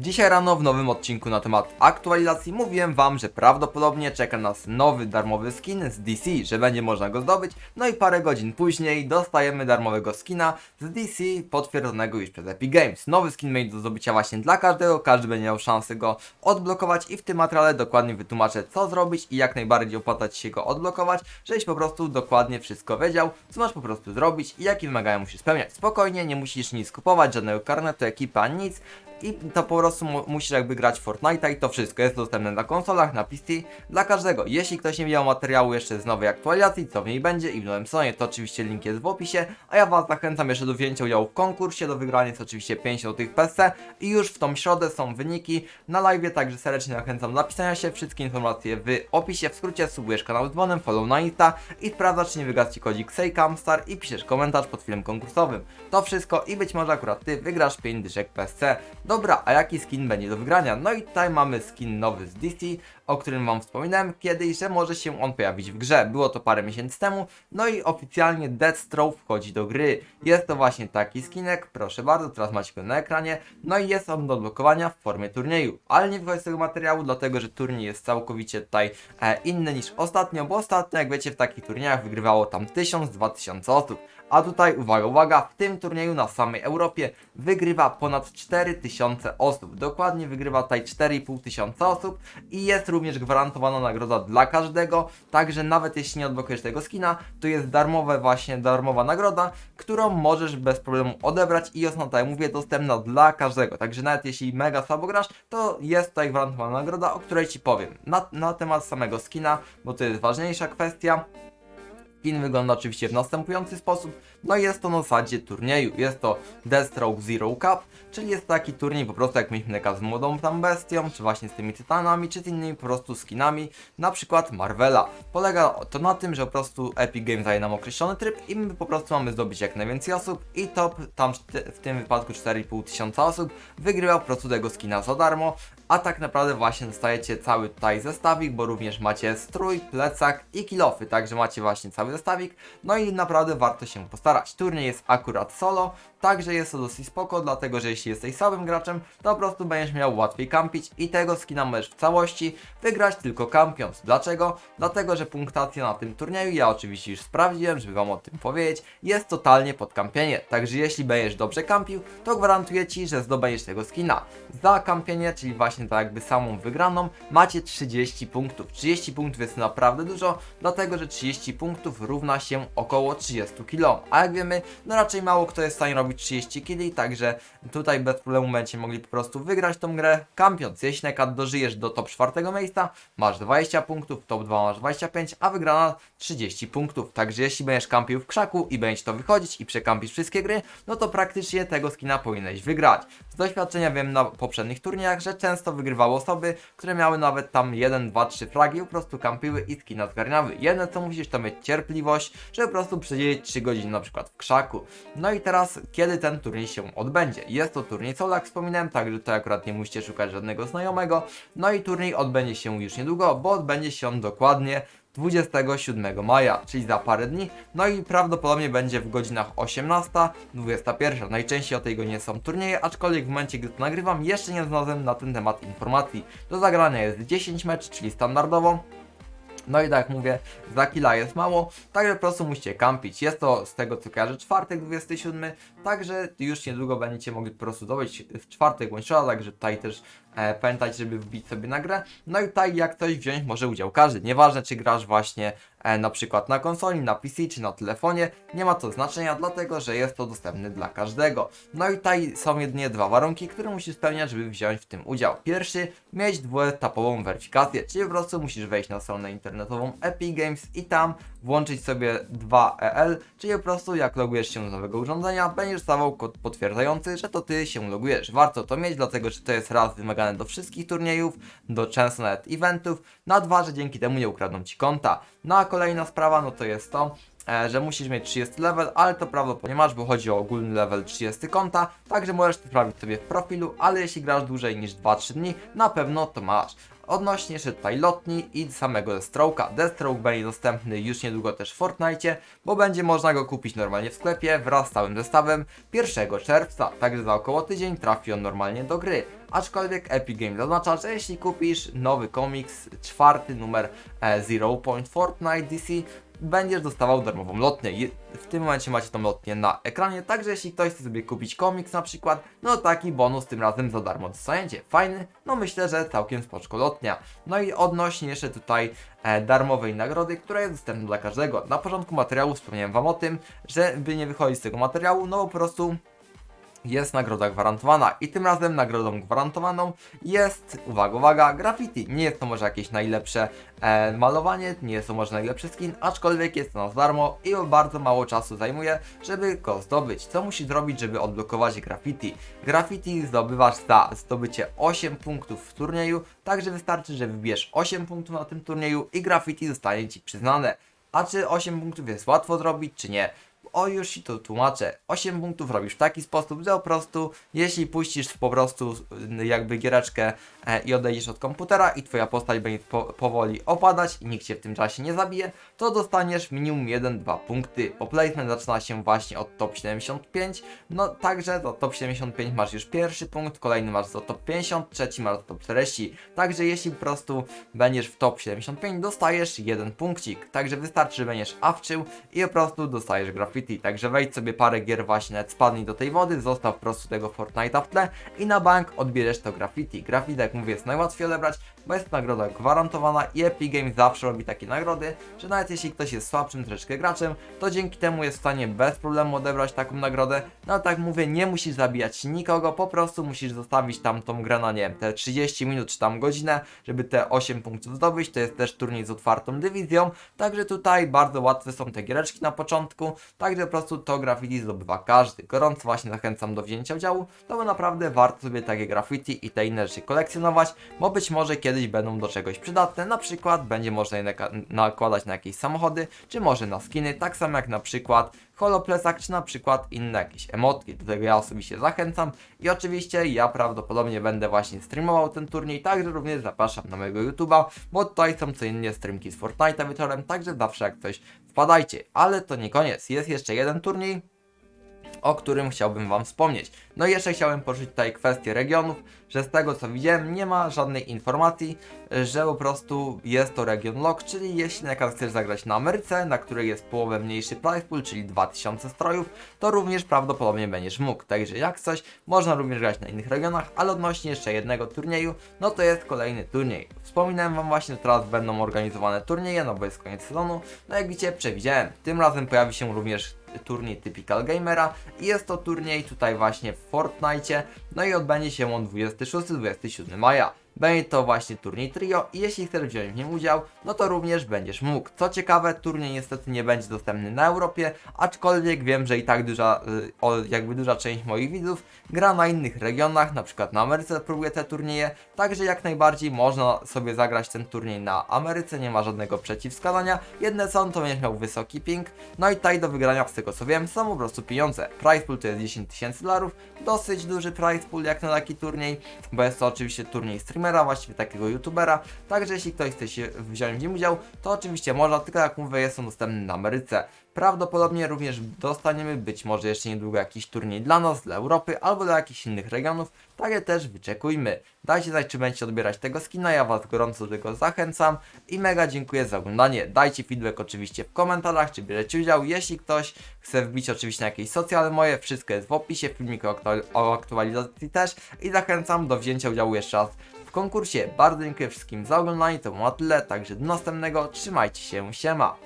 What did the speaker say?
Dzisiaj rano w nowym odcinku na temat aktualizacji mówiłem wam, że prawdopodobnie czeka nas nowy darmowy skin z DC, że będzie można go zdobyć, no i parę godzin później dostajemy darmowego skina z DC potwierdzonego już przez Epic Games. Nowy skin będzie do zdobycia właśnie dla każdego, każdy będzie miał szansę go odblokować i w tym materiale dokładnie wytłumaczę co zrobić i jak najbardziej opłacać się go odblokować, żebyś po prostu dokładnie wszystko wiedział, co masz po prostu zrobić i jakie wymagania musisz spełniać. Spokojnie, nie musisz nic kupować, żadnego karnetu, ekipa, nic i to po prostu mu musisz jakby grać Fortnite'a i to wszystko jest dostępne na konsolach, na PC, dla każdego. Jeśli ktoś nie widział materiału jeszcze z nowej aktualizacji, co w niej będzie i w nowym sezonie, to oczywiście link jest w opisie, a ja Was zachęcam jeszcze do wzięcia udziału w konkursie, do wygrania jest oczywiście 5 tych PC i już w tą środę są wyniki na live, także serdecznie zachęcam do napisania się, wszystkie informacje w opisie, w skrócie subujesz kanał z dzwonem, follow na Insta i sprawdzasz czy nie wygrasz Ci kodzik SEJCAMSTAR i piszesz komentarz pod filmem konkursowym. To wszystko i być może akurat Ty wygrasz 5 dyszek PSC. Dobra, a jaki skin będzie do wygrania? No i tutaj mamy skin nowy z DC, o którym Wam wspominałem kiedyś, że może się on pojawić w grze. Było to parę miesięcy temu, no i oficjalnie Deathstroke wchodzi do gry. Jest to właśnie taki skinek, proszę bardzo, teraz macie go na ekranie, no i jest on do odblokowania w formie turnieju. Ale nie wychodzi z tego materiału, dlatego że turniej jest całkowicie tutaj e, inny niż ostatnio, bo ostatnio, jak wiecie, w takich turniejach wygrywało tam 1000-2000 osób. A tutaj, uwaga, uwaga, w tym turnieju na samej Europie wygrywa ponad 4000 osób. Dokładnie wygrywa tutaj 4500 tysiąca osób i jest również gwarantowana nagroda dla każdego. Także nawet jeśli nie odblokujesz tego skina, to jest darmowe właśnie, darmowa nagroda, którą możesz bez problemu odebrać i jest ona, tak mówię, dostępna dla każdego. Także nawet jeśli mega słabo grasz, to jest tutaj gwarantowana nagroda, o której Ci powiem. Na, na temat samego skina, bo to jest ważniejsza kwestia. Skin wygląda oczywiście w następujący sposób. No i jest to na zasadzie turnieju. Jest to Deathstroke Zero Cup, czyli jest taki turniej po prostu jak mieliśmy z młodą tam bestią, czy właśnie z tymi tytanami, czy z innymi po prostu skinami, na przykład Marvela. Polega to na tym, że po prostu Epic Games daje nam określony tryb i my po prostu mamy zdobyć jak najwięcej osób i top, tam w tym wypadku 4,5 tysiąca osób, wygrywa po prostu tego skina za darmo, a tak naprawdę właśnie dostajecie cały tutaj zestawik, bo również macie strój, plecak i kilofy, także macie właśnie cały zestawik, no i naprawdę warto się postarać. Turniej jest akurat solo, także jest to dosyć spoko, dlatego że jeśli jesteś słabym graczem, to po prostu będziesz miał łatwiej kampić i tego skina możesz w całości wygrać tylko kampiąc. Dlaczego? Dlatego, że punktacja na tym turnieju, ja oczywiście już sprawdziłem, żeby wam o tym powiedzieć, jest totalnie pod kampienie, także jeśli będziesz dobrze kampił, to gwarantuję ci, że zdobędziesz tego skina. Za kampienie, czyli właśnie tak jakby samą wygraną, macie 30 punktów. 30 punktów jest naprawdę dużo, dlatego że 30 punktów równa się około 30 kg. A jak wiemy, no raczej mało kto jest w stanie robić 30 kg, także tutaj bez problemu będziecie mogli po prostu wygrać tą grę kampiąc. Jeśli przykład dożyjesz do top 4 miejsca, masz 20 punktów, top 2 masz 25, a wygrana 30 punktów. Także jeśli będziesz kampił w krzaku i będziesz to wychodzić i przekampisz wszystkie gry, no to praktycznie tego skina powinieneś wygrać. Z doświadczenia wiem na poprzednich turniejach, że często wygrywały osoby, które miały nawet tam 1, 2, 3 fragi, po prostu kampiły i skina zgarniały. Jedne co musisz to mieć cierpliwość, żeby po prostu przesiedzieć 3 godziny na przykład w krzaku. No i teraz, kiedy ten turniej się odbędzie? Jest to turniej solo, jak wspominałem, także tutaj akurat nie musicie szukać żadnego znajomego. No i turniej odbędzie się już niedługo, bo odbędzie się on dokładnie 27 maja, czyli za parę dni, no i prawdopodobnie będzie w godzinach 18, 21. Najczęściej o tej godzinie są turnieje, aczkolwiek w momencie, gdy to nagrywam, jeszcze nie znalazłem na ten temat informacji. Do zagrania jest 10 mecz, czyli standardowo. No i tak jak mówię, za killa jest mało, także po prostu musicie kampić. Jest to z tego co kojarzę czwartek 27, także już niedługo będziecie mogli po prostu zdobyć w czwartek środę, także tutaj też e, pamiętajcie, żeby wbić sobie na grę. No i tutaj jak ktoś wziąć może udział każdy, nieważne czy grasz właśnie e, na przykład na konsoli, na PC czy na telefonie, nie ma to znaczenia, dlatego że jest to dostępne dla każdego. No i tutaj są jedynie dwa warunki, które musisz spełniać, żeby wziąć w tym udział. Pierwszy, mieć dwuetapową weryfikację, czyli po prostu musisz wejść na stronę internetową Epic Games i tam włączyć sobie 2EL, czyli po prostu jak logujesz się do nowego urządzenia, będziesz dostawał kod potwierdzający, że to ty się logujesz. Warto to mieć, dlatego że to jest raz wymagane do wszystkich turniejów, do często nawet eventów, na dwa, że dzięki temu nie ukradną ci konta. No a kolejna sprawa, no to jest to, e, że musisz mieć 30 level, ale to prawdopodobnie masz, bo chodzi o ogólny level 30 konta, także możesz to sprawdzić sobie w profilu, ale jeśli grasz dłużej niż 2-3 dni, na pewno to masz. Odnośnie tutaj lotni i samego Deathstroke'a. Deathstroke będzie dostępny już niedługo też w Fortnite, bo będzie można go kupić normalnie w sklepie wraz z całym zestawem 1 czerwca, także za około tydzień trafi on normalnie do gry. Aczkolwiek Epic Games zaznacza, że jeśli kupisz nowy komiks, czwarty numer e, Zero Point Fortnite DC, będziesz dostawał darmową lotnię. W tym momencie macie tą lotnię na ekranie, także jeśli ktoś chce sobie kupić komiks na przykład, no taki bonus tym razem za darmo dostaniecie. Fajny? No myślę, że całkiem spoczko lotnia. No i odnośnie jeszcze tutaj e, darmowej nagrody, która jest dostępna dla każdego. Na początku materiału wspomniałem wam o tym, że by nie wychodzić z tego materiału, no po prostu jest nagroda gwarantowana i tym razem nagrodą gwarantowaną jest, uwaga, uwaga, graffiti. Nie jest to może jakieś najlepsze e, malowanie, nie jest to może najlepszy skin, aczkolwiek jest to na darmo i bardzo mało czasu zajmuje, żeby go zdobyć. Co musisz zrobić, żeby odblokować graffiti? Graffiti zdobywasz za zdobycie 8 punktów w turnieju, także wystarczy, że wybierz 8 punktów na tym turnieju i graffiti zostanie Ci przyznane. A czy 8 punktów jest łatwo zrobić, czy nie? O, już ci to tłumaczę. 8 punktów robisz w taki sposób, że po prostu, jeśli puścisz po prostu y, jakby giereczkę e, i odejdziesz od komputera i twoja postać będzie po, powoli opadać i nikt cię w tym czasie nie zabije, to dostaniesz minimum 1-2 punkty. Bo placement zaczyna się właśnie od top 75, no także za top 75 masz już pierwszy punkt, kolejny masz za top 50, trzeci masz za top 40. Także jeśli po prostu będziesz w top 75, dostajesz jeden punkcik. Także wystarczy, że będziesz awczył i po prostu dostajesz graffiti. Także wejdź sobie parę gier właśnie, spadnij do tej wody, zostaw po prostu tego Fortnite'a w tle i na bank odbierzesz to graffiti. Graffiti, jak mówię, jest najłatwiej odebrać, bo jest nagroda gwarantowana i Epic Games zawsze robi takie nagrody, że nawet jeśli ktoś jest słabszym troszeczkę graczem, to dzięki temu jest w stanie bez problemu odebrać taką nagrodę. No ale tak mówię, nie musisz zabijać nikogo, po prostu musisz zostawić tam tą grę na nie wiem, te 30 minut czy tam godzinę, żeby te 8 punktów zdobyć. To jest też turniej z otwartą dywizją, także tutaj bardzo łatwe są te giereczki na początku, także po prostu to graffiti zdobywa każdy. Gorąco właśnie zachęcam do wzięcia udziału, to bo naprawdę warto sobie takie graffiti i te inne rzeczy kolekcjonować, bo być może kiedyś będą do czegoś przydatne, na przykład będzie można je nakładać na jakieś samochody, czy może na skiny, tak samo jak na przykład holoplesak, czy na przykład inne jakieś emotki, do tego ja osobiście zachęcam i oczywiście ja prawdopodobnie będę właśnie streamował ten turniej, także również zapraszam na mojego YouTube'a, bo tutaj są codziennie streamki z Fortnite'a wieczorem, także zawsze jak coś wpadajcie, ale to nie koniec, jest jeszcze jeden turniej, o którym chciałbym Wam wspomnieć. No i jeszcze chciałem poruszyć tutaj kwestię regionów, że z tego co widziałem nie ma żadnej informacji, że po prostu jest to region lock, czyli jeśli na przykład chcesz zagrać na Ameryce, na której jest połowę mniejszy price pool, czyli 2000 strojów, to również prawdopodobnie będziesz mógł. Także jak coś, można również grać na innych regionach, ale odnośnie jeszcze jednego turnieju, no to jest kolejny turniej. Wspominałem Wam właśnie, że teraz będą organizowane turnieje, no bo jest koniec sezonu, no jak widzicie przewidziałem. Tym razem pojawi się również turniej Typical Gamera i jest to turniej tutaj właśnie w Fortnite, no i odbędzie się on 26-27 maja. Będzie to właśnie turniej trio i jeśli chcesz wziąć w nim udział, no to również będziesz mógł. Co ciekawe, turniej niestety nie będzie dostępny na Europie, aczkolwiek wiem, że i tak duża, y, jakby duża część moich widzów gra na innych regionach, na przykład na Ameryce próbuje te turnieje, także jak najbardziej można sobie zagrać ten turniej na Ameryce, nie ma żadnego przeciwwskazania. Jedne są, to będziesz miał wysoki ping, no i tutaj do wygrania z tego co wiem są po prostu pieniądze. Price pool to jest 10 tysięcy dolarów, dosyć duży price pool jak na taki turniej, bo jest to oczywiście turniej streamera, właściwie takiego youtubera, także jeśli ktoś chce się wziąć w nim udział, to oczywiście można, tylko jak mówię jest on dostępny na Ameryce. Prawdopodobnie również dostaniemy być może jeszcze niedługo jakiś turniej dla nas, dla Europy albo dla jakichś innych regionów, takie też wyczekujmy. Dajcie znać, czy będziecie odbierać tego skina, ja Was gorąco do tego zachęcam i mega dziękuję za oglądanie. Dajcie feedback oczywiście w komentarzach, czy bierzecie udział. Jeśli ktoś chce wbić oczywiście na jakieś socjale moje, wszystko jest w opisie, filmik o, aktual- o aktualizacji też i zachęcam do wzięcia udziału jeszcze raz konkursie. Bardzo dziękuję wszystkim za oglądanie, to było na tyle, także do następnego, trzymajcie się, siema!